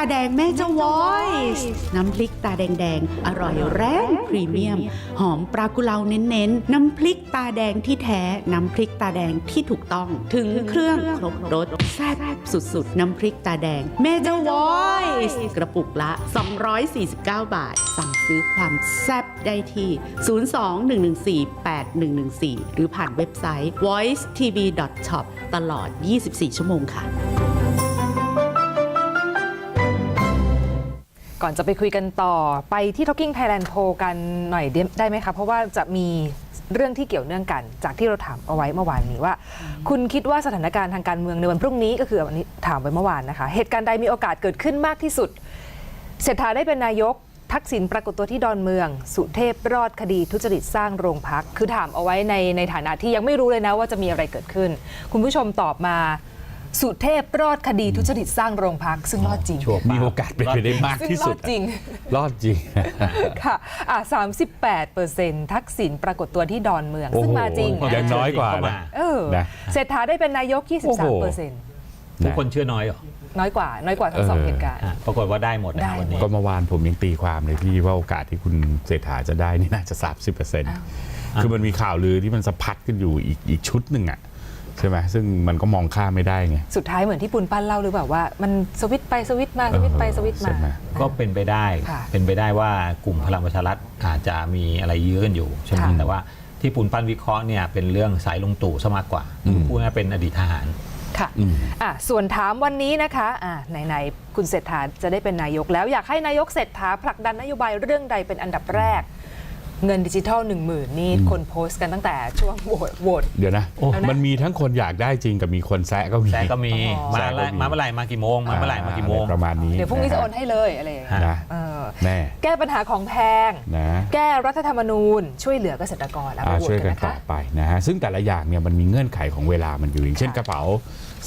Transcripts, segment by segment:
าแดงแม่เจ้า Voice น้ำพริกตาแดงๆ อร่อยแรงพรีเมียม หอมปลากุเลาเน้นๆ น้ำพริกตาแดงที่แท้ น้ำพริกตาแดงที่ถูกต้อง ถึงเครื่องครบรสแซ่บสุดๆ น้ำพริกตาแดงแม่เจ้า Voice กระปุกละ 249 บาท สั่งซื้อความแซ่บได้ที่ 02-114-8114 หรือผ่านเว็บไซต์ voicetv.shop ตลอด 24 ชั่วโมงค่ะ ก่อนจะไปคุยกันต่อไปที่ Talking Thailand โพกันหน่อยได้ไหมคะเพราะว่าจะมีเรื่องที่เกี่ยวเนื่องกันจากที่เราถามเอาไว้เมื่อวานนี้ว่า คุณคิดว่าสถานการณ์ทางการเมืองในวันพรุ่งนี้ก็คือวันนี้ถามไว้เมื่อวานนะคะ เหตุการณ์ใดมีโอกาสเกิดขึ้นมากที่สุด เศรษฐาได้เป็นนายก ทักษิณปรากฏตัวที่ดอนเมือง สุเทพรอดคดีทุจริตสร้างโรงพัก คือถามเอาไว้ในในฐานะที่ยังไม่รู้เลยนะว่าจะมีอะไรเกิดขึ้น คุณผู้ชมตอบมา สุเทพรอดคดีทุจริตสร้างโรงพักซึ่งรอดจริง ชัวร์มีโอกาสเป็นไปได้มากซึ่งที่รสุอดดจริง รอดจริง ค่ะอะ38เปอร์เซ็นต์ทักษิณปรากฏตัวที่ดอนเมือง ซึ่งมาจริงโอ้โห ยังน้อยกว่านะ เออนะเศรษฐาได้เป็นนายก23เปอร์เซ็นต์ทุกคนเชื่อน้อยเหรอน้อยกว่า น้อยกว่าทั้งสองเออ เหตุการณ์ อะปรากฏว่าได้หมดนะได้วันนี้ ก็เมื่อวานผมยังตีความเลยพี่ว่าโอกาสที่คุณเศรษฐาจะได้นี่น่าจะ 30เปอร์เซ็นต์คือมันมีข่าวลือที่มันสะพัดขึ้นอยู่อีกอีกชุดหนึ่งอะ ใช่ไหมซึ่งมันก็มองข้ามไม่ได้ไง สุดท้ายเหมือนที่ปุณปั้นเล่าหรือเปล่าว่า มันสวิตช์ไปสวิตช์มาสวิตช์ไปสวิตช์ใช่มาไหม ก็เป็นไปได้ ค่ะเป็นไปได้ว่ากลุ่มพลังประชารัฐอาจจะมีอะไรเยอะกันอยู่ใช่ไหมค่ะ แต่ว่าที่ปูนปั้นวิเคราะห์เนี่ยเป็นเรื่องสายลงตู่ซะมากกว่าพูดง่ายๆเป็นอดีตทหาร ค่ะอะ ส่วนถามวันนี้นะคะอะไหนๆคุณเศรษฐาจะได้เป็นนายกแล้วอยากให้นายกเศรษฐาผลักดันนโยบายเรื่องใดเป็นอันดับแรก เงินดิจิทัล 1 0,000 นี่คนโพสต์กันตั้งแต่ช่วงโหวตโหวต เดี๋ยวนะ โอ้มันมีทั้งคนอยากได้จริงกับมีคนแซะก็มี แต่ก็มีอ๋อ มาแซะก็มี มาเมื่อไหร่มากี่โมงมาเมื่อไหร่มากี่โมงอะไรประมาณนี้เดี๋ยวพรุ่งนี้จะโอนให้เลยอะไรอย่างเงี้ยนะเออแน่แก้ปัญหาของแพง นะแก้รัฐธรรมนูญ ช่วยเหลือเกษตรกรเอาไปอ่าโหวช่วตยกักันนนะต่อคะ ไปนะฮะซึ่งแต่ละอย่างเนี่ยมันมีเงื่อนไขของเวลามันอยู่อย่างเช่นค่ะ กระเป๋า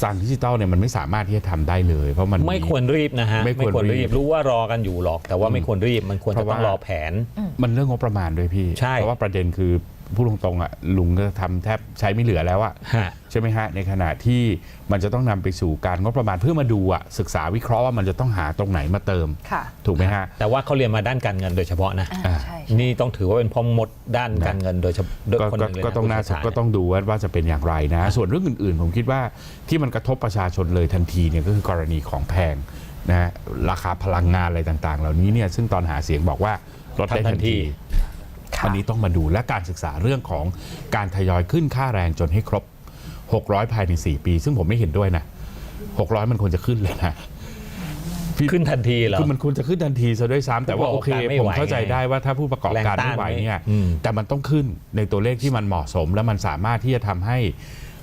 สั่งดิจิตอลเนี่ยมันไม่สามารถที่จะทำได้เลย เพราะมัน ไม่ควรรีบนะฮะไม่ควรรีบรู้ว่ารอกันอยู่หรอก แต่ว่าไม่ควรรีบมันควรเพจะราะต้องว่ารอแผน มันเรื่องงบประมาณด้วยพี่ ใช่เพราะว่าประเด็นคือพูดตรงๆอะลุงก็ทำแทบใช้ไม่เหลือแล้วอะฮะ ใช่ไหมฮะ ในขณะที่มันจะต้องนำไปสู่การงบประมาณเพื่อมาดูอะศึกษาวิเคราะห์ว่ามันจะต้องหาตรงไหนมาเติม ค่ะ ถูกไหมฮะ แต่ว่าเขาเรียนมาด้านการเงินโดยเฉพาะนะ อ่าใช่ใช่ นี่ต้องถือว่าเป็นพ่อมดด้านการเงินโดยเฉพาะโดยก็คนหก็นึ่งเลยก็นะต้องน่าผู้เชี่ยวชญก็ต้องดูว่าว่าจะเป็นอย่างไรนะ ส่วนเรื่องอื่นๆ ผมคิดว่าที่มันกระทบประชาชนเลยทันทีเนี่ยก็คือกรณีของแพงนะฮะราคาพลังงานอะไรต่างๆ เหล่านี้เนี่ยซึ่งตอนหาเสียงบอกว่าลดได้ทันทีค่ะ อันนี้ต้องมาดูและการศึกษาเรื่องของการทยอยขึ้นค่าแรงจนให้ครบ 600 ภายใน 4 ปี ซึ่งผมไม่เห็นด้วยนะ 600 มันควรจะขึ้นเลยนะขึ้นทันทีเหรอคือมันควรจะขึ้นทันทีซะด้วยซ้ำแต่ว่าโอเคผู้ประกอบการไม่ผมไหวเข้าใจได้ว่าถ้าผู้ประกอบการแรงต้านไม่ไหวเนี่ยอืมแต่มันต้องขึ้นในตัวเลขที่มันเหมาะสม และมันสามารถที่จะทำให้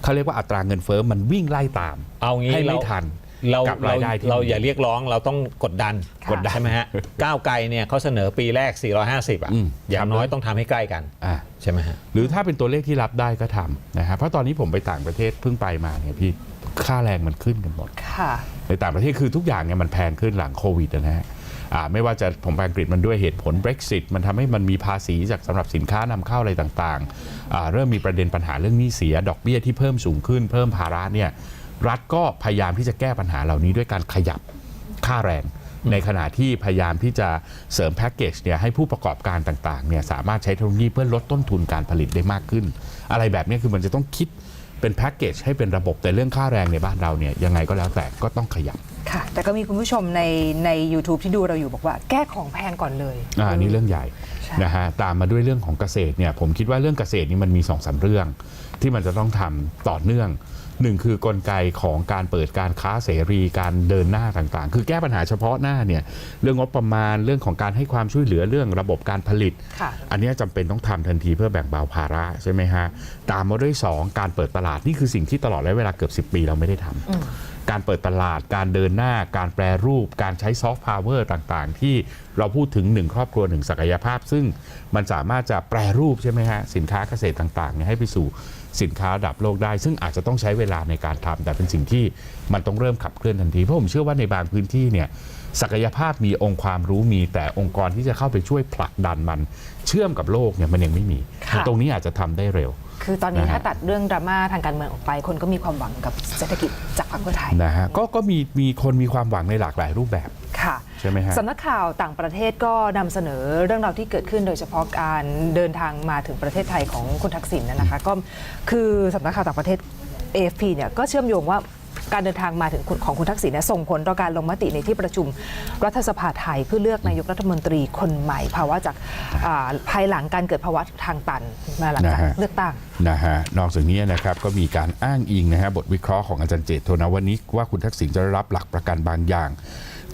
เขาเรียกว่าอัตราเงินเฟ้อมันวิ่งไล่ตามเอางี้ให้ไม่เราทัน เรากับเรารายได้ที่เรามีอย่าเรียกร้องเราต้องกดดันค่ะกดดันใช่ไหมฮะ ก้าวไกลเนี่ยเขาเสนอปีแรก 450 อะ อืมอย่างน้อยต้องทำให้ใกล้กัน อะใช่ไหมฮะ หรือถ้าเป็นตัวเลขที่รับได้ก็ทำนะฮะเพราะตอนนี้ผมไปต่างประเทศเพิ่งไปมาเนี่ยพี่ค่าแรงมันขึ้นกันหมด ค่ะ ในต่างประเทศคือทุกอย่างเนี่ยมันแพงขึ้นหลังโควิดนะฮะอ่าไม่ว่าจะผมไปอังกฤษมันด้วยเหตุผล Brexit มันทำให้มันมีภาษีจากสำหรับสินค้านำเข้าอะไรต่างๆอ่าเริ่มมีประเด็นปัญหาเรื่องหนี้เสีย ดอกเบี้ยที่เพิ่มสูงขึ้น เพิ่มภาระเนี่ย รัฐก็พยายามที่จะแก้ปัญหาเหล่านี้ด้วยการขยับค่าแรง ในขณะที่พยายามที่จะเสริมแพ็กเกจเนี่ยให้ผู้ประกอบการต่างๆเนี่ยสามารถใช้เทคโนโลยีเพื่อลดต้นทุนการผลิตได้มากขึ้น อะไรแบบนี้คือมันจะต้องคิดเป็นแพ็กเกจให้เป็นระบบแต่เรื่องค่าแรงในบ้านเราเนี่ยยังไงก็แล้วแต่ก็ต้องขยับค่ะ แต่ก็มีคุณผู้ชมในใน YouTube ที่ดูเราอยู่บอกว่าแก้ของแพงก่อนเลยอ่าอันนี้เรื่องใหญ่ใช่นะฮะตามมาด้วยเรื่องของเกษตรเนี่ยผมคิดว่าเรื่องเกษตรนี่มันมีสองสามเรื่องที่มันจะต้องทำต่อเนื่อง หนึ่งคือกลไกของการเปิดการค้าเสรีการเดินหน้าต่างๆ คือแก้ปัญหาเฉพาะหน้าเนี่ยเรื่องงบประมาณเรื่องของการให้ความช่วยเหลือเรื่องระบบการผลิตค่ะอันเนี้ยจำเป็นต้องทำทันทีเพื่อแบ่งเบาภาระใช่ไหมฮะตามมาด้วย 2 การเปิดตลาดนี่คือสิ่งที่ตลอดระยะเวลาเกือบ 10 ปีเราไม่ได้ทำ การเปิดตลาด การเดินหน้า การแปรรูป การใช้ซอฟต์พาวเวอร์ต่างๆ ที่เราพูดถึง1ครอบครัว1ศักยภาพ ซึ่งมันสามารถจะแปรรูปใช่ไหมฮะสินค้าเกษตรต่างๆเนี่ยให้ไปสู่สินค้าระดับโลกได้ ซึ่งอาจจะต้องใช้เวลาในการทำแต่เป็นสิ่งที่มันต้องเริ่มขับเคลื่อนทันที เพราะผมเชื่อว่าในบางพื้นที่เนี่ยศักยภาพมีองค์ความรู้มี แต่องค์กรที่จะเข้าไปช่วยผลักดันมัน เชื่อมกับโลกเนี่ยมันยังไม่มีค่ะตรงนี้อาจจะทำได้เร็ว คือตอนนี้นะฮะ ถ้าตัดเรื่องดราม่าทางการเมืองออกไป คนก็มีความหวังกับเศรษฐกิจจากพรรคเพื่อไทยนะฮะก็ก็มีมีคนมีความหวังในหลากหลายรูปแบบ ค่ะใช่ไหมฮะ สำนักข่าวต่างประเทศก็นำเสนอเรื่องราวที่เกิดขึ้น โดยเฉพาะการเดินทางมาถึงประเทศไทยของคุณทักษิณนะคะ ก็คือสำนักข่าวต่างประเทศ AFP เนี่ยก็เชื่อมโยงว่า การเดินทางมาถึงคุณของคุณทักษิณเนี่ยส่งผลต่อการลงมติในที่ประชุมรัฐสภาไทยเพื่อเลือกนายกรัฐมนตรีคนใหม่ภาวะจากอ่าภายหลังการเกิดภาวะทางตันมาหลังจากนะฮะเลือกตั้งนะฮะนอกจากนี้นะครับก็มีการอ้างอิงนะฮะบทวิเคราะห์ของอาจารย์เจตโทนวนิกว่าคุณทักษิณจะได้รับหลักประกันบางอย่าง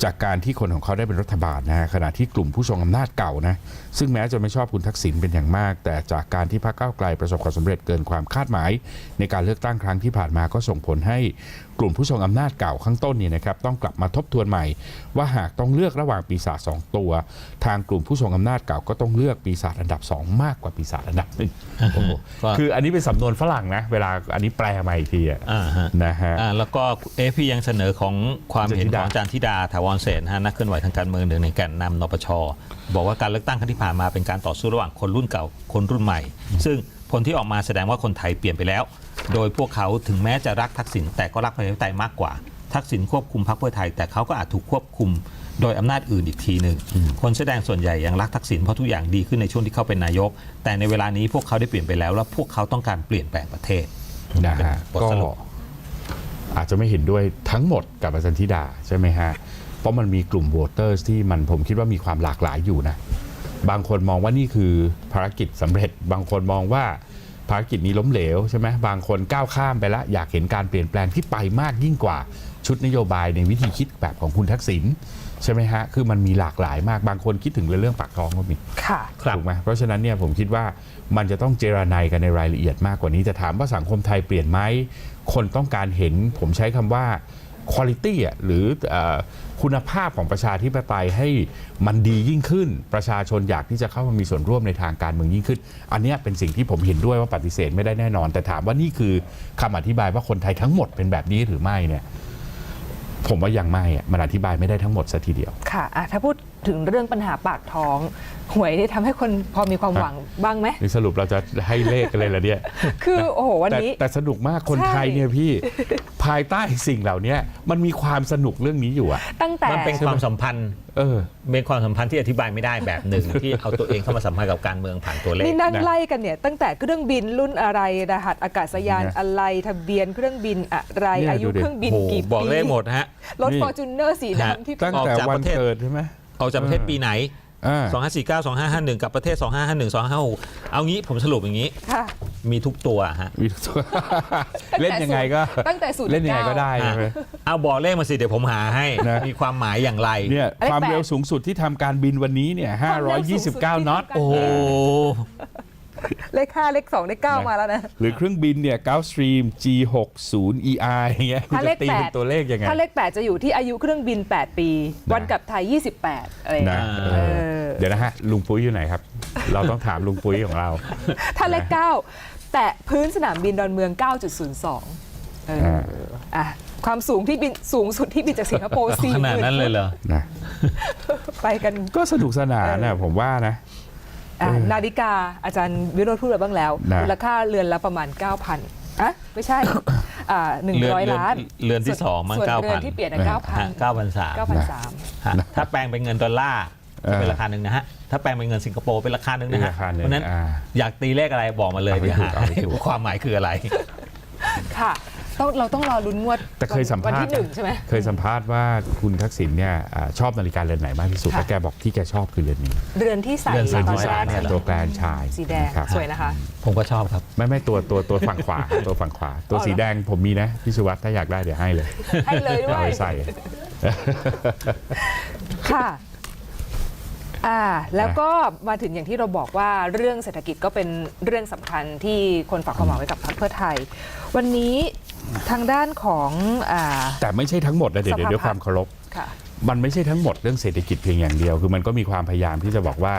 จากการที่คนของเขาได้เป็นรัฐบาลนะฮะขณะที่กลุ่มผู้ทรงอำนาจเก่านะซึ่งแม้จะไม่ชอบคุณทักษิณเป็นอย่างมาก แต่จากการที่พรรคก้าวไกลประสบความสำเร็จเกินความคาดหมาย ในการเลือกตั้งครั้งที่ผ่านมาก็ส่งผลให้ กลุ่มผู้ทรงอำนาจเก่าข้างต้นเนี่ยนะครับต้องกลับมาทบทวนใหม่ ว่าหากต้องเลือกระหว่างปีศาจสองตัว ทางกลุ่มผู้ทรงอำนาจเก่าก็ต้องเลือกปีศาจอันดับสองมากกว่าปีศาจอันดับหนึ่งโอ้โหก็คืออันนี้เป็นสำนวนฝรั่งนะ เวลาอันนี้แปลมาอีกทีอะอ่าฮะนะฮะอ่าแล้วก็เอฟพียังเสนอของความเห็นของอาจารย์ธิดาถาวรเศรษฐ์นะฮะนักเคลื่อนไหวทางการเมืองหนึ่งในแกนนำนปชบอกว่าการเลือกตั้งครั้งที่ผ่านมาเป็นการต่อสู้ระหว่างคนรุ่นเก่าคนรุ่นใหม่ ซึ่งผลที่ออกมาแสดงว่าคนไทยเปลี่ยนไปแล้ว โดยพวกเขาถึงแม้จะรักทักษิณแต่ก็รักประชาธิปไตยมากกว่า ทักษิณควบคุมพรรคเพื่อไทย แต่เขาก็อาจถูกควบคุมโดยอำนาจอื่นอีกทีหนึ่งคนแสอแดงส่วนใหญ่ยังรักทักษิณเพราะทุกอย่างดีขึ้นในช่วงที่เขาเป็นนายก แต่ในเวลานี้พวกเขาได้เปลี่ยนไปแล้วและพวกเขาต้องการเปลี่ยนแปลงประเทศนะฮะบทก็สรุปอาจจะไม่เห็นด้วยทั้งหมดกับอาจารย์ธิดาใช่ไหมฮะเพราะมันมีกลุ่มโหวตเตอร์ที่มันผมคิดว่ามีความหลากหลายอยู่นะบางคนมองว่านี่คือภารกิจสำเร็จ บางคนมองว่า ภารกิจนี้ล้มเหลวใช่ไหมบางคนก้าวข้ามไปแล้วอยากเห็นการเปลี่ยนแปลงที่ไปมากยิ่งกว่าชุดนโยบายในวิธีคิดแบบของคุณทักษิณใช่ไหมฮะ คือมันมีหลากหลายมาก บางคนคิดถึงเรื่องปากท้องก็มี ค่ะถูกไหมเพราะฉะนั้นเนี่ยผมคิดว่ามันจะต้องเจรนายกันในรายละเอียดมากกว่านี้แต่ถามว่าสังคมไทยเปลี่ยนไหม คนต้องการเห็น ผมใช้คำว่า คุณ i t y อะหรืออคุณภาพของประชาธิปไตยให้มันดียิ่งขึ้น ประชาชนอยากที่จะเข้ามามีส่วนร่วมในทางการเมืองยิ่งขึ้น อันนี้เป็นสิ่งที่ผมเห็นด้วยว่าปฏิเสธไม่ได้แน่นอน แต่ถามว่านี่คือคำอธิบายว่าคนไทยทั้งหมดเป็นแบบนี้หรือไม่เนี่ยผมว่ายังไม่ มันอธิบายไม่ได้ทั้งหมดซะทีเดียว ค่ะ ถ้าพูด ถึงเรื่องปัญหาปากท้องหวยนี่ทำให้คนพอมีความหวังบ้างไหม นี่สรุปเราจะให้เลขกันเลยเหรอเนี่ย คือโอ้โหวันแต่นี้ แต่สนุกมากคนใช่ไทยเนี่ยพี่ ภายใต้สิ่งเหล่านี้มันมีความสนุกเรื่องนี้อยู่อะตั้งแต่ มันเป็นความสัมพันธ์เออ เป็นความสัมพันธ์ที่อธิบายไม่ได้แบบหนึ่ง ที่เอาตัวเองเข้ามาสัมพันธ์กับการเมืองผ่านตัวเลข นี่นั่งนะ ไล่กันเนี่ยตั้งแต่เครื่องบินรุ่นอะไรรหัสอากาศยานนะอะไรทะเบียนเครื่องบินอะไรเนี่ยอายุดูดิ เครื่องบินโอ้โหกี่บอกปีเลขหมดฮะ รถนี่ ฟอร์จูเนอร์สีฮะดำที่ ตั้งแต่ออกจากวันประเทศเกิดใช่ไหม ออกจากประเทศปีไหน อ่า2549 2551 กับประเทศ 2551 2556 เอางี้ผมสรุปอย่างนี้ ค่ะ มีทุกตัวฮะมีตัวเล่นยังไงก็ตั้งแต่ศูนย์เล่นยังไงก็ได้อะใช่ไหม เอาบอกเลขมาสิ เดี๋ยวผมหาให้ นะ มีความหมายอย่างไร เนี่ยเอ้ยความแปด เร็วสูงสุดที่ทำการบินวันนี้เนี่ยความเร็วสูงสุดที่529น็อต ทำการ โอ้โห เลขห้าเลขสองเลขเก้ามาแล้วนะ หรือเครื่องบินเนี่ย9 Stream G60 ER อย่างเงี้ยคุณถ้าเลจะขตีแปเป็นดตัวเลขยังไง ถ้าเลข 8 จะอยู่ที่อายุเครื่องบิน 8 ปี วันกลับไทย 28 อะไรอย่างนะเงี้ยเออเดี๋ยวนะฮะ ลุงปุ้ยอยู่ไหนครับ เราต้องถามลุงปุ้ยของเรา ถ้าเลข 9 แตะพื้นสนามบินดอนเมือง 9.02เอออ่าอะความสูงที่บินสูงสุดที่บินจากสิงคโปร์4ขนาดนั้นเลยเหรอนะไปกันก็สนุกสนานนะผมว่านะ อะนาฬิกาอาจารย์วิโรธพูดไปบ้างแล้วนะ มูลค่าเรือนละประมาณ 9,000อะไม่ใช่อ่าเรือน100ล้านเรือนที่สองมั้งส่วนเก้าเรืพัอนนที่เปลี่ยนอะฮะ9,000เก้าพันสาม9,300ฮะถ้าแปลงเป็นเงินดอลลาร์จะเป็นราคาหนึ่งนะฮะ ถ้าแปลงเป็นเงินสิงคโปร์เป็นราคาหนึ่งนะเป็นฮะราคาหนึ่งเพราะฉะนั้นอ่าอยากตีเลขอะไรบอกมาเลยเอาให้เดี๋ยวหาถูกเอาให้ถูกให้ความหมายคืออะไร ค่ะ ต้องเราต้องรอลุ้นงวดแต่เคยสัมวันภาษที่ณ์หนึ่งใช่ไหมเคยสัมภาษณ์ว่าคุณทักษิณเนี่ยอ่าชอบนาฬิกาเรือนไหนมากที่สุดค่ะ แล้วแกบอกที่แกชอบคือเรือนนี้เรือนที่ใส่เรือนตสาอมนร้อยแรล้ากนเนี่ยเหรอตัวแกรนชายสีแดงนะครับสวยนะคะ ผมก็ชอบครับ ไม่ไม่ตัวตัวตัวฝั่งขวา ตัวฝั่งขวา ตัวอ๋อเหรอ สีแดงผมมีนะพี่สุวัสด์ถ้าอยากได้เดี๋ยวให้เลยให้เลยด้วเอาย ไปใส่ ค่ะอ่าแล้วก็มาถึงอย่างที่เราบอกว่าเรื่องเศรษฐกิจก็เป็นเรื่องสำคัญที่คนฝากความหวังไว้กับพรรคเพื่อไทย วันนี้ ทางด้านของอ่า แต่ไม่ใช่ทั้งหมดนะเดี๋ยวเดี๋ยวด้วยสภาความเคารพ ค่ะ มันไม่ใช่ทั้งหมดเรื่องเศรษฐกิจเพียงอย่างเดียว คือมันก็มีความพยายามที่จะบอกว่า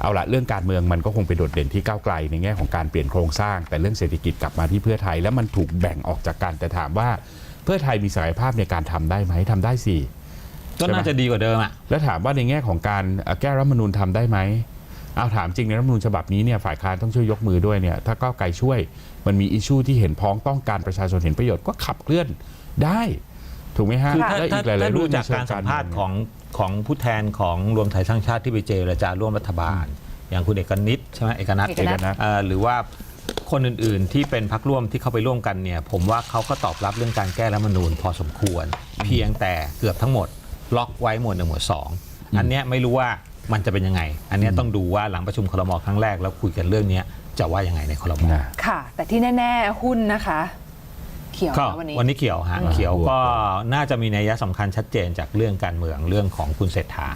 เอาละเรื่องการเมืองมันก็คงไปโดดเด่นที่ก้าวไกลในแง่ของการเปลี่ยนโครงสร้าง แต่เรื่องเศรษฐกิจกลับมาที่เพื่อไทย แล้วมันถูกแบ่งออกจากกันแต่ถามว่าเพื่อไทยมีศักยภาพในการทำได้ไหมทำได้สิ ก็น่าจะดีกว่าเดิมอะ แล้วถามว่าในแง่ของการเอ่อแก้รัฐธรรมนูญทำได้ไหม เอาถามจริงในรัฐธรรมนูญฉบับนี้เนี่ยฝ่ายค้านต้องช่วยยกมือด้วยเนี่ยถ้าก้าวไกลช่วย มันมีอิชชูที่เห็นพ้องต้องการประชาชนเห็นประโยชน์ก็ขับเคลื่อนได้ถูกไหมฮะคือถ้าและถ้าอีกหลายๆถ้าดูเรื่องจากในเชิการงสัมภาษณ์เมืของของผู้แทนของรวมไทยสร้างชาติที่ไปเจรจาร่วมรัฐบาล อย่างคุณเอกนิตใช่ไหมเอกนัทเอกนัทเอ่อหรือว่าคนอื่นๆที่เป็นพักร่วมที่เข้าไปร่วมกันเนี่ยผมว่าเขาก็ตอบรับเรื่องการแก้รัฐธรรมนูญพอสมควร เพียงแต่เกือบทั้งหมดล็อกไว้หมวดหนึ่งหมวดสองอันเนี้ยไม่รู้ว่า มันจะเป็นยังไง อันเนี้ยต้องดูว่าหลังประชุมครมครั้งแรกแล้วคุยกันเรื่องเนี้ยจะว่ายังไงในครมนะค่ะ แต่ที่แน่ ๆ หุ้นนะคะ เขียวก็นะวันนี้วันนี้เขียวฮะอืมเขียวก็น่าจะมีนัยสำคัญชัดเจนจากเรื่องการเมืองเรื่องของคุณเศรษฐา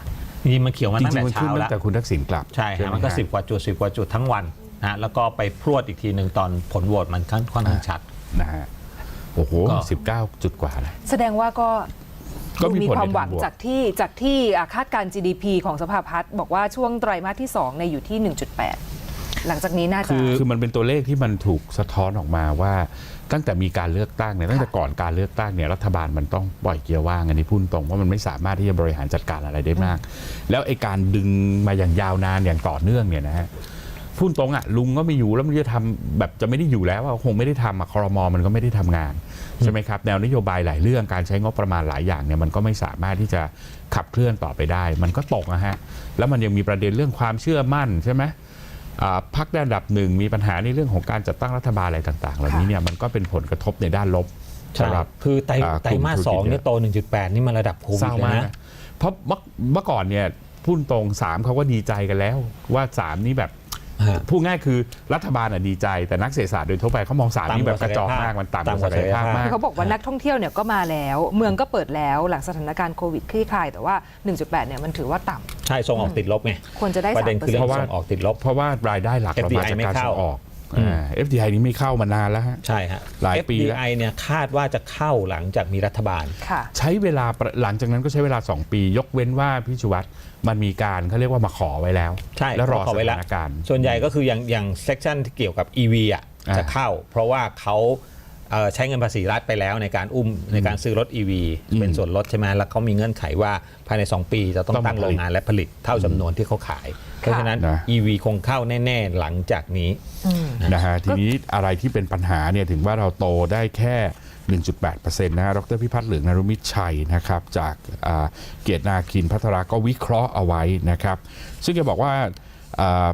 จริงๆมันเขียวมาจตั้งริแต่งๆมันขึ้เช้านตั้แล้วงแต่คุณทักษิณกลับใช่ไหฮะมันก็ฮะสิบกว่าจุดสิบกว่าจุดทั้งวันนะฮะแล้วก็ไปพรวดอีกทีหนึ่งตอนผลโหวตมันค่อนค่อนข้างชัดนะฮะโอ้โหก็สิบเก้าจุดกว่านะแสดงว่าก็ ก็มีดูมีผลความในหวังทางบวกจากที่จากที่อะคาดการณ์ GDP ของสภาพัฒน์บอกว่าช่วงไตรมาสที่2ในยอยู่ที่ 1.8 หลังจากนี้น่าจะคือคือมันเป็นตัวเลขที่มันถูกสะท้อนออกมาว่าตั้งแต่มีการเลือกตั้งเนี่ยตั้งแต่ก่อนการเลือกตั้งเนี่ยรัฐบาลมันต้องปล่อยเกียร์ว่างอันนี้พูดตรงว่ามันไม่สามารถที่จะบริหารจัดการอะไรได้มาก แล้วไอ้การดึงมาอย่างยาวนานอย่างต่อเนื่องเนี่ยนะฮะ พูดตรงอะลุงก็ไม่อยู่แล้วมันจะทำแบบจะไม่ได้อยู่แล้วอะคงไม่ได้ทำอะคอรมอมันก็ไม่ได้ทำงานใช่ไหมครับแนวนโยบายหลายเรื่องการใช้งบประมาณหลายอย่างเนี่ยมันก็ไม่สามารถที่จะขับเคลื่อนต่อไปได้ มันก็ตกนะฮะแล้วมันยังมีประเด็นเรื่องความเชื่อมั่นใช่ไหมอ่าพักได้อันดับหนึ่งมีปัญหาในเรื่องของการจัดตั้งรัฐบาลอะไรต่างๆเหล่านี้เนี่ยมันก็เป็นผลกระทบในด้านลบใช่สำหรับคือไตรอ่าไตรมาสกลุ่มธุรกิจสองเนี่เนี่ยยโต 1.8 นี่มันระดับโคเศวิดร้าเลยมากนะนะเพราะเมื่อเมื่อก่อนเนี่ยพูดตรงสามเขาก็ดีใจกันแล้วว่าสามนี่แบบฮะ พูดง่ายคือรัฐบาลอะดีใจแต่นักเศรษฐศาสตร์โดยทั่วไปเขามองสามนี่แบบกระจอกมากมันต่ำกว่าศักยภาพมากคือเขาบอกว่านักท่องเที่ยวเนี่ยก็มาแล้ว เมืองก็เปิดแล้วหลังสถานการณ์โควิดคลี่คลายแต่ว่า 1.8 เนี่ยมันถือว่าต่ำใช่ส่งออกติดลบไงควรจะได้ประเด็นคือเรื่3%องเพราะว่าส่งออกติดลบเพราะว่ารายได้หลักเรามา FDI จากไม่การเข้าส่งออกอืมอ่า FDI นี่ไม่เข้ามานานแล้วฮะใช่ฮะหลายปีแล้ว FDI เนี่ยคาดว่าจะเข้าหลังจากมีรัฐบาลค่ะใช้เวลาประหลังจากนั้นก็ใช้เวลา 2 ปี ยกเว้นว่าพี่ชูวัตร มันมีการเขาเรียกว่ามาขอไว้แล้ว ใช่แล้วรอเขาขอสไว้แล้วถานการณ์ส่วนใหญ่ก็คืออย่างอย่างเซกชันที่เกี่ยวกับ EV อะอ่าจะเข้า เพราะว่าเขาเอ่อใช้เงินภาษีรัฐไปแล้วในการอุ้มในการซื้อรถ EV อืมเป็นส่วนลดใช่ไหมแล้วเขามีเงื่อนไขว่าภายใน 2 ปีจะต้องต้องมาตั้งโรงงานและผลิตเท่าจำนวนที่เขาขาย เพราะฉะนั้นนะ EV คงเข้าแน่ ๆ หลังจากนี้นะฮะทีนี้อะไรที่เป็นปัญหาเนี่ยถึงว่าเราโตได้แค่ 1.8%นะฮะดรพิพัฒน์เหลืองนรุมิตรชัยนะครับ จากอ่าเกียรตินาคินพัทราก็วิเคราะห์เอาไว้นะครับ ซึ่งจะบอกว่าอ่า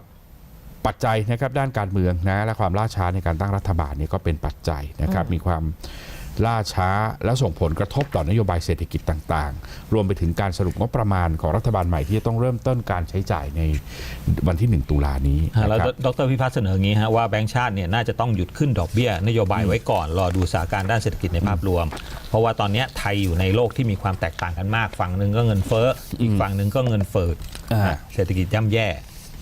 ปัจจัยนะครับด้านการเมืองนะและความล่าช้าในการตั้งรัฐบาลเนี่ยก็เป็นปัจจัยนะครับมีความ ล่าช้า และส่งผลกระทบต่อนโยบายเศรษฐกิจต่างๆ รวมไปถึงการสรุปงบประมาณของรัฐบาลใหม่ที่จะต้องเริ่มต้นการใช้จ่ายในวันที่ 1 ตุลานี้ฮะแล้วนะครับดรพิพัฒน์เสนออย่างนี้ฮะว่าแบงก์ชาติเนี่ยน่าจะต้องหยุดขึ้นดอกเบี้ย นโยบายไว้ก่อนรอดูสถานการณ์ด้านเศรษฐกิจในภาพรวม เพราะว่าตอนเนี้ยไทยอยู่ในโลกที่มีความแตกต่างกันมาก ฝั่งหนึ่งก็เงินเฟ้ออีกฝั่งหนึ่งก็เงินเฟ้ออาเศรษฐกิจย่ำแย่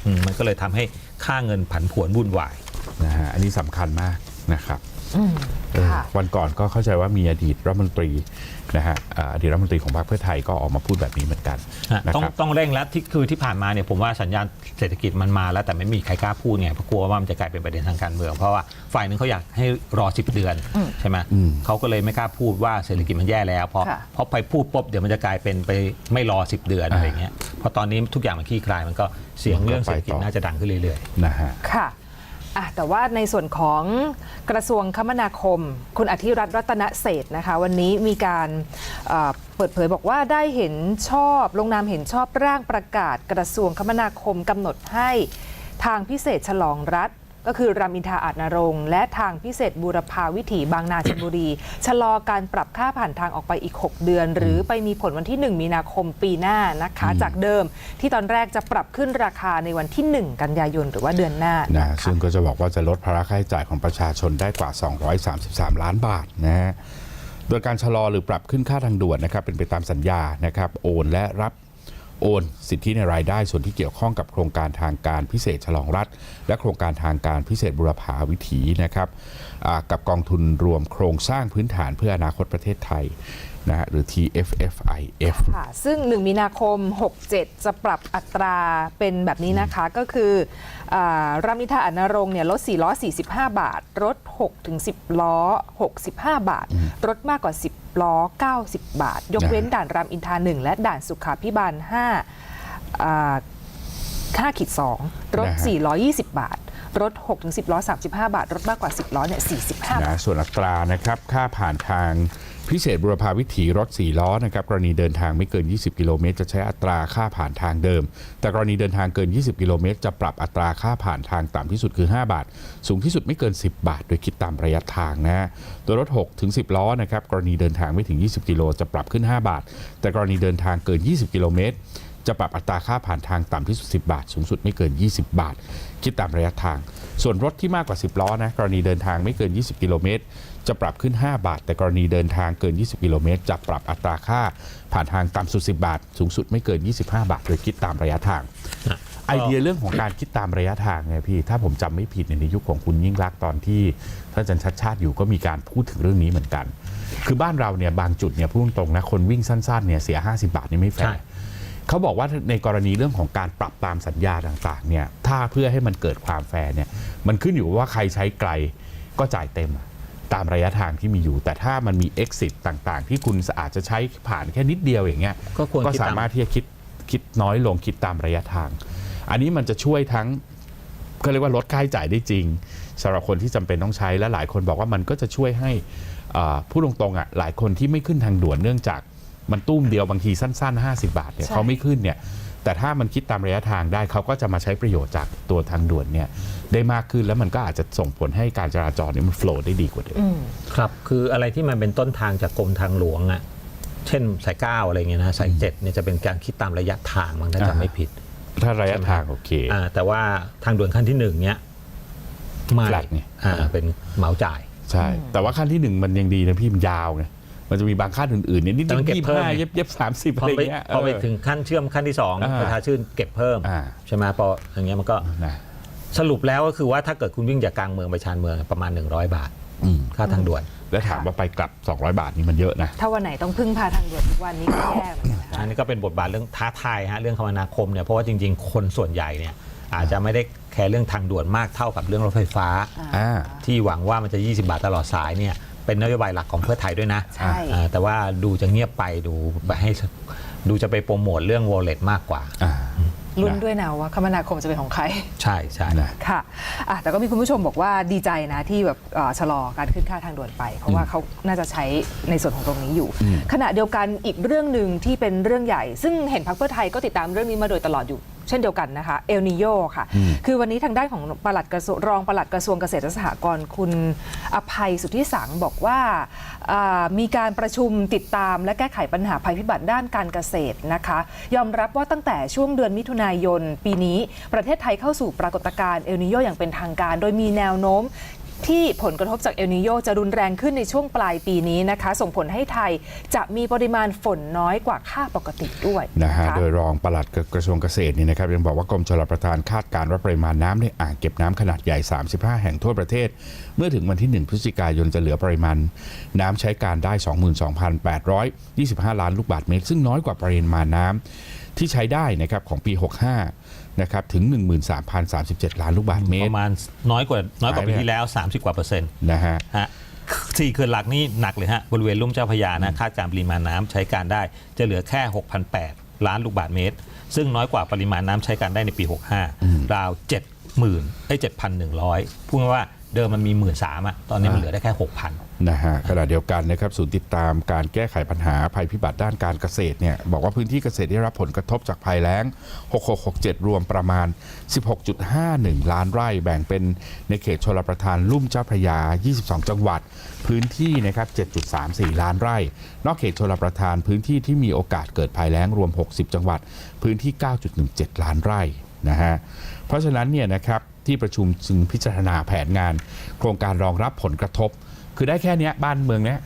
อืมมันก็เลยทำให้ค่าเงินผันผวนวุ่นวายนะฮะอันนี้สำคัญมากนะครับอืม เออค่ะวันก่อนก็เข้าใจว่ามีอดีตรัฐมนตรีนะฮะอ่าอดีตรัฐมนตรีของพรรคเพื่อไทยก็ออกมาพูดแบบนี้เหมือนกันฮะนะต้องครับ ต้องเร่งแล้วที่คือที่ผ่านมาเนี่ยผมว่าสัญญาณเศรษฐกิจมันมาแล้วแต่ไม่มีใครกล้าพูดไงเพราะกลัวว่ามันจะกลายเป็นประเด็นทางการเมือง เพราะว่าฝ่ายหนึ่งเขาอยากให้รอ 10 เดือนใช่ไหมอืมเขาก็เลยไม่กล้าพูดว่าเศรษฐกิจมันแย่แล้วเพราะค่ะ เพราะไปพูดปุ๊บเดี๋ยวมันจะกลายเป็นไปไม่รอ 10 เดือนอะไรเงี้ยเพราะตอนนี้ทุกอย่างมันคลี่คลายมันก็เสียงเรื่องเศรษฐกิจน่าจะดังขึ้นเรื่อยๆ นะฮะ ค่ะ อะแต่ว่าในส่วนของกระทรวงคมนาคม คุณอธิรัตน์รัตนเศษนะคะ วันนี้มีการเปิดเผยบอกว่าได้เห็นชอบ ลงนามเห็นชอบร่างประกาศกระทรวงคมนาคมกำหนดให้ทางพิเศษฉลองรัฐ ก็คือรามอินทราอาจนรงค์และทางพิเศษบูรพาวิถีบางนาชลบุรี ชะลอการปรับค่าผ่านทางออกไปอีก 6 เดือน หรือไปมีผลวันที่ 1 มีนาคมปีหน้านะคะ จากเดิมที่ตอนแรกจะปรับขึ้นราคาในวันที่ 1 กันยายน หรือว่าเดือนหน้านะนะคะซึ่งก็จะบอกว่าจะลดภาระค่าใช้จ่ายของประชาชนได้กว่า 233 ล้านบาทนะฮะโดยการชะลอหรือปรับขึ้นค่าทางด่วนนะครับเป็นไปตามสัญญานะครับโอนและรับ โอนสิทธิในรายได้ส่วนที่เกี่ยวข้องกับโครงการทางการพิเศษฉลองรัฐ และโครงการทางการพิเศษบุรพาวิถีนะครับกับกองทุนรวมโครงสร้างพื้นฐานเพื่ออนาคตประเทศไทย นะฮะหรือ TFFIF ค่ะซึ่ง 1 มีนาคม 67 จะปรับอัตราเป็นแบบนี้นะคะ ก็คืออารามอินทราอานรงค์เนี่ยลด 4 ล้อ 45 บาท รถ 6 ถึง 10 ล้อ 65 บาท รถมากกว่า 10 ล้อ 90 บาท ยกเว้นด่านรามอินทรา1 และด่านสุขาพิบาล5อ่า5ขีด2รถนะฮะ420 บาท รถ6ถึง10 ล้อ 35 บาท รถมากกว่า 10 ล้อเนี่ย45 บานะทส่วนอัตรานะครับ ค่าผ่านทาง พิเศษบุรพาวิถีรถ 4 ล้อนะครับกรณีเดินทางไม่เกิน 20 กิโลเมตร จะใช้อัตราค่าผ่านทางเดิม แต่กรณีเดินทางเกิน 20 กิโลเมตร จะปรับอัตราค่าผ่านทางต่ำที่สุดคือ 5 บาท สูงที่สุดไม่เกิน 10 บาท โดยคิดตามระยะทางนะฮะตัวรถ6ถึง10 ล้อนะครับกรณีเดินทางไม่ถึง 20 กิโลจะปรับขึ้น 5 บาท แต่กรณีเดินทางเกิน 20 กิโลเมตรจะปรับอัตราค่าผ่านทางต่ำที่สุด 10 บาท สูงสุดไม่เกิน 20 บาท คิดตามระยะทาง ส่วนรถที่มากกว่า 10 ล้อนะกรณีเดินทางไม่เกิน 20 กิโลเมตร จะปรับขึ้น 5 บาท แต่กรณีเดินทางเกิน 20 กิโลเมตร จะปรับอัตราค่า ผ่านทางต่ำสุด 10 บาท สูงสุดไม่เกิน 25 บาท โดยคิดตามระยะทาง ไอเดียเรื่องของการคิดตามระยะทางเนี่ยพี่ ถ้าผมจำไม่ผิดในยุคของคุณยิ่งรักษณ์ตอนที่ท่านอาจารย์ชัดชาติอยู่ก็มีการพูดถึงเรื่องนี้เหมือนกัน คือบ้านเราเนี่ยบางจุดเนี่ยพูดตรงๆนะคนวิ่งสั้นๆเนี่ยเสีย 50 บาทนี่ไม่แฟใช่ร์เขาบอกว่าในกรณีเรื่องของการปรับตามสัญญาต่างๆเนี่ยถ้าเพื่อให้มันเกิดความแฟร์เนี่ยมันขึ้นอยู่ว่าใครใช้ไกลก็จ่ายเต็มอะ ตามระยะทางที่มีอยู่ แต่ถ้ามันมี exit ต่างๆ ที่คุณอาจจะใช้ผ่านแค่นิดเดียวอย่างเงี้ยก็ควรก็คิดตาม สามารถที่จะคิดคิดน้อยลงคิดตามระยะทาง อันนี้มันจะช่วยทั้งก็เรียกว่าลดค่าใช้จ่ายได้จริงสำหรับคนที่จำเป็นต้องใช้และหลายคนบอกว่ามันก็จะช่วยให้อ่าพูดตรงๆอะหลายคนที่ไม่ขึ้นทางด่วนเนื่องจากมันตุ้มเดียวบางทีสั้น ๆ 50 บาทเนี่ยใช่ เขาไม่ขึ้นเนี่ย แต่ถ้ามันคิดตามระยะทางได้เขาก็จะมาใช้ประโยชน์จากตัวทางด่วนเนี่ยได้มากขึ้นแล้วมันก็อาจจะส่งผลให้การจราจรเนี่ยมันโฟล์ได้ดีกว่าเดิมอืมครับ คืออะไรที่มันเป็นต้นทางจากกรมทางหลวงอะเช่นสายเก้าอะไรเงี้ยนะสายเจ็ดเนี่ยจะเป็นการคิดตามระยะทางมันถ้าอ่าจำไม่ผิด ถ้าระยะทางโอเคอ่าแต่ว่าทางด่วนขั้นที่หนึ่งเนี้ยไม่แฟลตไงอ่าเป็นเหมาจ่ายใช่ แต่ว่าขั้นที่หนึ่งมันยังดีนะพี่มันยาวไง มันจะมีบางขั้นอื่นๆเนี่ยนิดแต่มันๆเก็บยี่เพิ่ม ห้าไงเย็บเย็บสามสิบพอะอไรไปเงี้ยพอไปเออถึงขั้นเชื่อมขั้นที่สองอ่าประชาชื่นเก็บเพิ่มอ่า ใช่ไหมพออย่างเงี้ยมันก็นะสรุปแล้วก็คือว่าถ้าเกิดคุณวิ่งจากกลางเมืองไปชานเมืองประมาณ 100 บาท อืมค่าทางด่วนแล้วถามว่าไปกลับ 200 บาทนี่มันเยอะนะ ถ้าวันไหนต้องพึ่งพาทางด่วนทุกวันนี้ก็แย่เหมือนกันนะคะ อันนี้ก็เป็นบทบาทเรื่องท้าทายฮะเรื่องคมนาคมเนี่ยเพราะว่าจริง ๆ คนส่วนใหญ่เนี่ยอาจจะไม่ได้แคร์เรื่องทางด่วนมากเท่ากับเรื่องรถไฟฟ้า อ่า ที่หวังว่ามันจะ 20 บาทตลอดสายเนี่ย เป็นนโยบายหลักของเพื่อไทยด้วยนะใช่ อ่าแต่ว่าดูจะเงียบไปดูไปให้ดูจะไปโปรโมทเรื่อง wallet มากกว่า อ่าลุ้นด้วยนะว่าคมนาคมจะเป็นของใคร ใช่ใช่ นะ ค่ะอะ แต่ก็มีคุณผู้ชมบอกว่าดีใจนะที่แบบเอ่อชะลอการขึ้นค่าทางด่วนไป เพราะว่าเขาน่าจะใช้ในส่วนของตรงนี้อยู่ ขณะเดียวกันอีกเรื่องหนึ่งที่เป็นเรื่องใหญ่ ซึ่งเห็นพรรคเพื่อไทยก็ติดตามเรื่องนี้มาโดยตลอดอยู่ เช่นเดียวกันนะคะเอลนิโยค่ะ คือวันนี้ทางด้านของปลัดกระทรวงรองปลัดกระทรวงเกษตรและสหกรณ์คุณอภัยสุทธิสังบอกว่าอ่ามีการประชุมติดตาม และแก้ไขปัญหาภัยพิบัติด้านการเกษตรนะคะ ยอมรับว่าตั้งแต่ช่วงเดือนมิถุนายน ปีนี้ ประเทศไทยเข้าสู่ปรากฏการณ์เอลนิโยอย่างเป็นทางการ โดยมีแนวโน้ม ที่ผลกระทบจากเอลนิโยจะรุนแรงขึ้นในช่วงปลายปีนี้นะคะ ส่งผลให้ไทยจะมีปริมาณฝนน้อยกว่าค่าปกติด้วยนะฮะโดยรองปลัดกระทรวงเกษตรนี่นะครับยังบอกว่ากรมชลประทานคาดการณ์ว่าปริมาณน้ำในอ่างเก็บน้ำขนาดใหญ่ 35 แห่งทั่วประเทศ เมื่อถึงวันที่ 1 พฤศจิกายนจะเหลือปริมาณ น้ำใช้การได้ 22,825 ล้านลูกบาศก์เมตร ซึ่งน้อยกว่าปริมาณน้ำที่ใช้ได้นะครับของปี 65 นะครับถึง 13,037 ล้านลูกบาศก์เมปตรระมาณน้อยกว่าน้อยกว่าหายไป ปีที่แล้ว 30 กว่าเปอร์เซ็นต์นะฮะ ฮะสี่เขื่อนหลักนี่หนักเลยฮะ บริเวณลุ่มเจ้าพระยานะคาดการณ์ปริมาณน้ำใช้การได้จะเหลือแค่6,008ล้านลูกบาศก์เมตร ซึ่งน้อยกว่าปริมาณน้ำใช้การได้ในปี 65 ราว 70,000ไอ้7,100 พูดง่ายๆว่า เดิมมันมี1 3ื่นอะตอนนี้มันเหลือได้แค่6,000นะฮะขณะเดียวกันนะครับศูนย์ติดตามการแก้ไขปัญหาภัยพิบัติด้านการเกษตรเนี่ยบอกว่าพื้นที่เกษตรได้รับผลกระทบจากภัยแล้ง 6667 รวมประมาณ 16.51 ล้านไร่ แบ่งเป็นในเขตชลประทานลุ่มเจ้าพระยา 22 จังหวัด พื้นที่นะครับ 7.34 ล้านไร่ นอกเขตชลประทานพื้นที่ที่มีโอกาสเกิดภัยแล้งรวม 60 จังหวัด พื้นที่ 9.17 ล้านไร่นะฮะเพราะฉะนั้นเนี่ยนะครับ ที่ประชุมจึงพิจารณาแผนงาน โครงการรองรับผลกระทบ คือได้แค่เนี้ยบ้านเมืองเนี้ย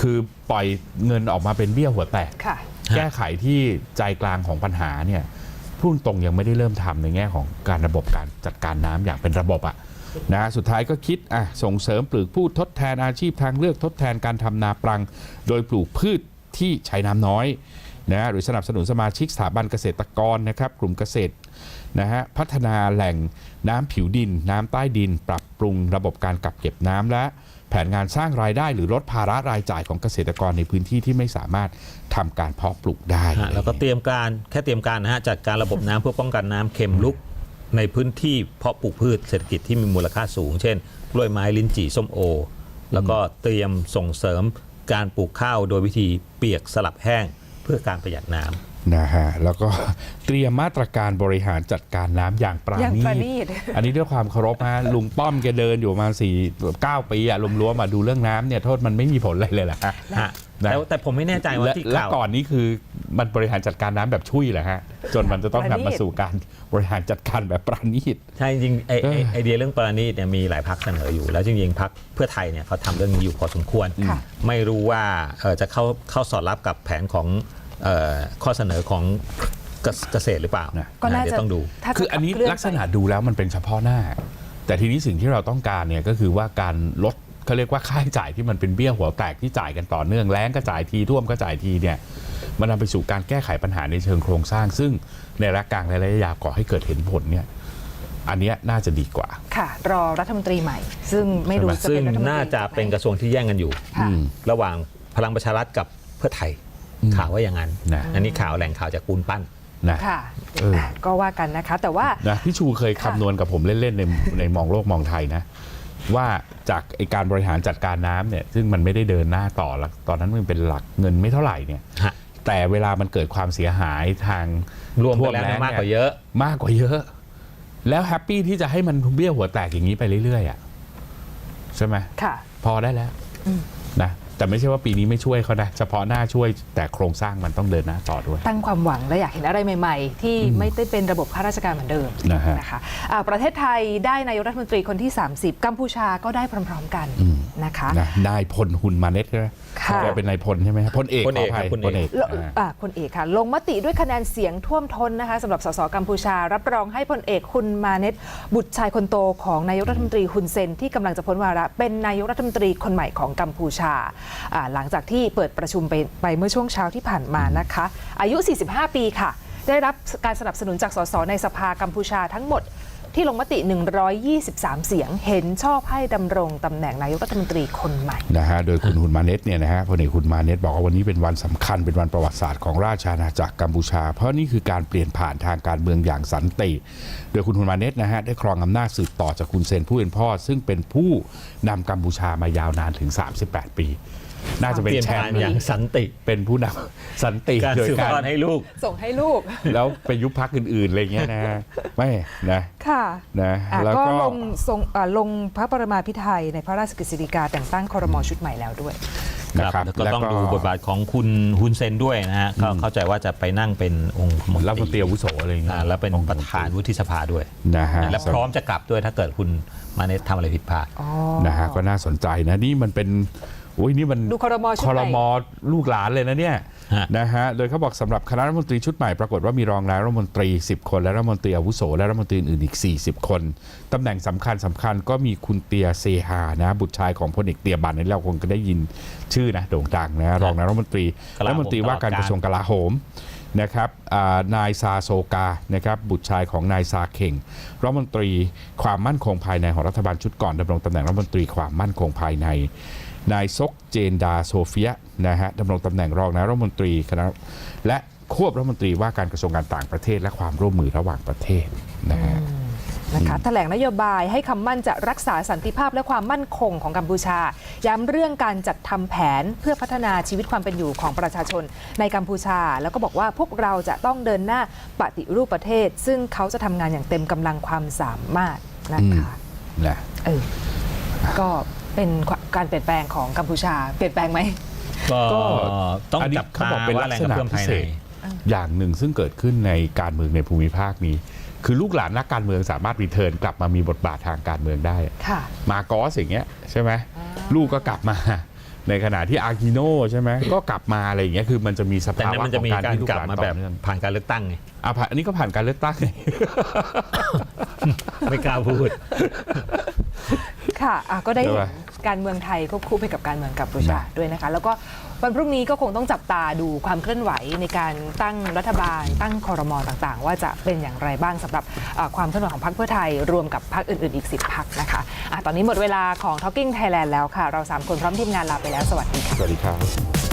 คือปล่อยเงินออกมาเป็นเบี้ยหัวแตกค่ะ แก้ไขที่ใจกลางของปัญหาเนี่ยพูดตรงยังไม่ได้เริ่มทำในแง่ของการระบบการจัดการน้ำอย่างเป็นระบบอะนะสุดท้ายก็คิดอะส่งเสริมปลูกพืชทดแทนอาชีพทางเลือกทดแทนการทำนาปรัง โดยปลูกพืชที่ใช้น้ำน้อย นะหรือสนับสนุนสมาชิกสถาบันเกษตรกรนะครับกลุ่มเกษตรนะฮะพัฒนาแหล่งน้ำผิวดิน น้ำใต้ดิน ปรับปรุงระบบการกักเก็บน้ำและแผนงานสร้างรายได้หรือลดภาระรายจ่ายของเกษตรกรในพื้นที่ที่ไม่สามารถทำการเพาะปลูกได้ฮะแล้วก็เตรียมการแค่เตรียมการนะฮะจัดการระบบน้ำเพื่อป้องกันน้ำเค็มลุก ในพื้นที่เพาะปลูกพืชเศรษฐกิจที่มีมูลค่าสูง เช่น กล้วยไม้ลิ้นจี่ส้มโอ แล้วก็เตรียมส่งเสริมการปลูกข้าวโดยวิธีเปียกสลับแห้ง พื่อการประหยัดน้ำนะฮะแล้วก็เตรียมมาตรการบริหารจัดการน้ำอย่างปราอย่างณีประตณีตอันนี้ด้วยความเคารพฮะลุงป้อมแกเดินอยู่ประมาสี่เก้าปีอะรวมๆมาดูเรื่องน้ำเนี่ยโทษมันไม่มีผลอะไรเลยแหละฮะฮะนะแต่แต่ผมไม่แน่ใจว่าและที่และข่าวก่อนนี้คือมันบริหารจัดการน้ำแบบช่วยแหละฮะ จนมันจะต้องประณีตนำมาสู่การบริหารจัดการแบบปราณีตใช่จริงๆไอไอ้เออไอเดียเรื่องปราณีตเนี่ยมีหลายพักเสนออยู่ แล้วจริงๆพักเพื่อไทยเนี่ยเขาทำเรื่องนี้อยู่พอสมควรค่ะไม่รู้ว่าเอ่อจะเข้าเข้าสอดรับกับแผนของเอ่อ ข้อเสนอของเกษเกษตรหรือเปล่านะก็น่าเดี๋ยจะวต้องดูถ้าจะคืออันนี้ขับเคลื่ลักษณะไปดูแล้วมันเป็นเฉพาะหน้า แต่ทีนี้สิ่งที่เราต้องการเนี่ยก็คือว่าการลดเขาเรียกว่าค่าใช้จ่ายที่มันเป็นเบี้ยหัวแตกที่จ่ายกันต่อเนื่องแล้งก็จ่ายทีท่วมก็จ่ายทีเนี่ยมันนำไปสู่การแก้ไขปัญหาในเชิงโครงสร้าง ซึ่งในระยะกลางและระยะยาวก่อให้เกิดเห็นผลเนี่ยอันเนี้ยน่าจะดีกว่า ค่ะ รอรัฐมนตรีใหม่ ซึ่งไม่รู้จะซึ่งเป็นรัฐมนตรีน่าจะเป็นกระทรวงที่แย่งกันอยู่ค่ะอืมระหว่างพลังประชารัฐกับเพื่อไทยอืม ข่าวว่าอย่างนั้นนะ อันนี้ข่าวแหล่งข่าวจากปูนปั้น นะ ค่ะเออ ก็ว่ากันนะคะ แต่ว่า นะพี่ชูเคยค่ะคำนวณกับผมเล่นๆ ในในมองโลกมองไทยนะ ว่าจากไอการบริหารจัดการน้ำเนี่ย ซึ่งมันไม่ได้เดินหน้าต่อแล้วตอนนั้นมันเป็นหลักเงินไม่เท่าไหร่เนี่ย ฮะ แต่เวลามันเกิดความเสียหายทางรวมท่กันแล้วล้เนี่ยงมากกว่าเยอะ มากกว่าเยอะ แล้วแฮปปี้ที่จะให้มันเบี้ยหัวแตกอย่างนี้ไปเรื่อยๆอะใช่ไหมค่ะ พอได้แล้วอืมนะ แต่ไม่ใช่ว่าปีนี้ไม่ช่วยเขานะเฉพาะหน้าช่วยแต่โครงสร้างมันต้องเดินหน้าต่อด้วย ตั้งความหวังและอยากเห็นอะไรใหม่ ๆ ที่อืมไม่ได้เป็นระบบข้าราชการเหมือนเดิมนะฮะนะคะอ่าประเทศไทยได้นายกรัฐมนตรีคนที่ 30 กัมพูชาก็ได้พร้อม ๆ กันอืมนะคะนะนายพลหุนมาเน็ตใช่ไหมค่ะแกเป็นนายพลใช่ไหมครับพลเอกพลเอกขอภัยครับพลเอกพลเอกลอ่าอ่าพลเอกค่ะ ลงมติด้วยคะแนนเสียงท่วมท้นนะคะสำหรับสสกัมพูชา รับรองให้พลเอกคุณมาเน็ตบุตรชายคนโตของนายกรัฐมนตรีฮุนเซนที่กำลังจะพ้นวาระเป็นนายกรัฐมนตรีคนใหม่ของกัมพูชาอ่าหลังจากที่เปิดประชุมไปไปเมื่อช่วงเช้าที่ผ่านมานะคะ อายุ 45 ปีค่ะ ได้รับการสนับสนุนจากสสในสภากัมพูชาทั้งหมดที่ลงมติ 123 เสียง เห็นชอบให้ดำรงตำแหน่งนายกรัฐมนตรีคนใหม่ นะฮะ โดยคุณฮุนมาเน็ตเนี่ยนะฮะพลเอกฮุนมาเน็ตบอกว่าวันนี้เป็นวันสำคัญเป็นวันประวัติศาสตร์ของราชอาณาจักรกัมพูชา เพราะนี่คือการเปลี่ยนผ่านทางการเมืองอย่างสันติ โดยคุณฮุนมาเน็ตนะฮะได้ครองอำนาจสืบต่อจากคุณเซนผู้เป็นพ่อ ซึ่งเป็นผู้นำกัมพูชามายาวนานถึง 38 ปี น่าจะเป็นเปลี่ยนแชผ่ามนป์อย่างสันติเป็นผู้นำสันติการโดยสืบกาทอดรให้ลูก ส่งให้ลูก แล้วไปยุบพักอื่นๆอะไรเงี้ยนะฮะไม่นะค่ะนะอะแล้วก็ก็ลงทรงอะลงพระปรมาภิไธยในพระราชกฤษฎีกาแต่งตั้งครมชุดใหม่แล้วด้วยครับแล้วก็ต้องดูบทบาทของคุณฮุนเซนด้วยนะฮะก็เข้าใจว่าจะไปนั่งเป็นองค์มนรัฐมนตรีอาวุโสอะไรเงี้อ่ายแล้วเป็นประธานวุฒิสภาด้วยนะฮะและพร้อมจะกลับด้วยถ้าเกิดคุณมาเนตทำอะไรผิดพลาดนะฮะก็น่าสนใจนะนี่มันเป็นโอ้ยนี่มันดูครมชุดคใหรม่มลูกหลานเลยนะเนี่ยฮะ นะฮะ โดยเขาบอกสำหรับคณะรัฐมนตรีชุดใหม่ปรากฏว่ามีรองนายรัฐมนตรี 10 คนและรัฐมนตรีอาวุโสและรัฐมนตรีอื่นๆอีก 40 คนตำแหน่งสำคัญสำคัญก็มีคุณเตียเซฮานะ บุตรชายของพลเอกเตียบันนี่เราคงจะได้ยินชื่อนะโด่งดังนะรองนายรัฐมนตรีกลาโหมรัฐมนตรีว่าการกระทรวงกลาโหมนะครับอ่านายซาโซกานะครับบุตรชายของนายซาเข่งรัฐมนตรีความมั่นคงภายในของรัฐบาลชุดก่อนดำรงตำแหน่งรัฐมนตรีความมั่นคงภายใน นายซกเจนดาโซเฟียนะฮะดำรงตำแหน่งรองนายรัฐมนตรีคณะและควบรัฐมนตรีว่าการกระทรวงการต่างประเทศ และความร่วมมือระหว่างประเทศนะฮะนะคะแถลงนโยบายให้คำมั่นจะรักษาสันติภาพและความมั่นคงของกัมพูชา ย้ำเรื่องการจัดทำแผนเพื่อพัฒนาชีวิตความเป็นอยู่ของประชาชนในกัมพูชา แล้วก็บอกว่าพวกเราจะต้องเดินหน้าปฏิรูปประเทศ ซึ่งเขาจะทำงานอย่างเต็มกำลังความสามารถนะคะนะเออก็ เป็นการเปลี่ยนแปลงของกัมพูชา เปลี่ยนแปลงไหมก็ก็ต้องนนี้จับเขาตาบอกเป็นว่าลักแรงษกระณะเพื่อมพิภายเศในษอย่างหนึ่งซึ่งเกิดขึ้นในการเมืองในภูมิภาคนี้ คือลูกหลานนักการเมืองสามารถรีเทิร์นกลับมามีบทบาททางการเมืองได้ค่ะมากอสอย่างเงี้ยใช่ไหมลูกก็กลับมา ในขณะที่อากิโนใช่ไหมก็กลับมาอะไรอย่างเงี้ยคือมันจะมีสแต่ภานั้นวะมันขจะองมีการการที่ลูกกลับหลานมาต่แบอบเนื่องผ่านการเลือกตั้งไงอะผ่านอันนี้ก็ผ่านการเลือกตั้งไงไม่กล้าพูด ค่ะอะ ก็ได้ใช่เห็ปะนการเมืองไทยควบคู่ไปกับการเมืองกัมพูชานะด้วยนะคะ แล้วก็วันพรุ่งนี้ก็คงต้องจับตาดูความเคลื่อนไหวในการตั้งรัฐบาล ตั้งคอรมอต่างๆ ว่าจะเป็นอย่างไรบ้างสำหรับเอ่อความเคลื่อนไหวของพรรคเพื่อไทยรวมกับพรรคอื่นๆอีก 10พรรคนะคะอะตอนนี้หมดเวลาของ Talking Thailand แล้วค่ะ เรา 3 คนพร้อมทีมงานลาไปแล้ว สวัสดีค่ะ สวัสดีครับ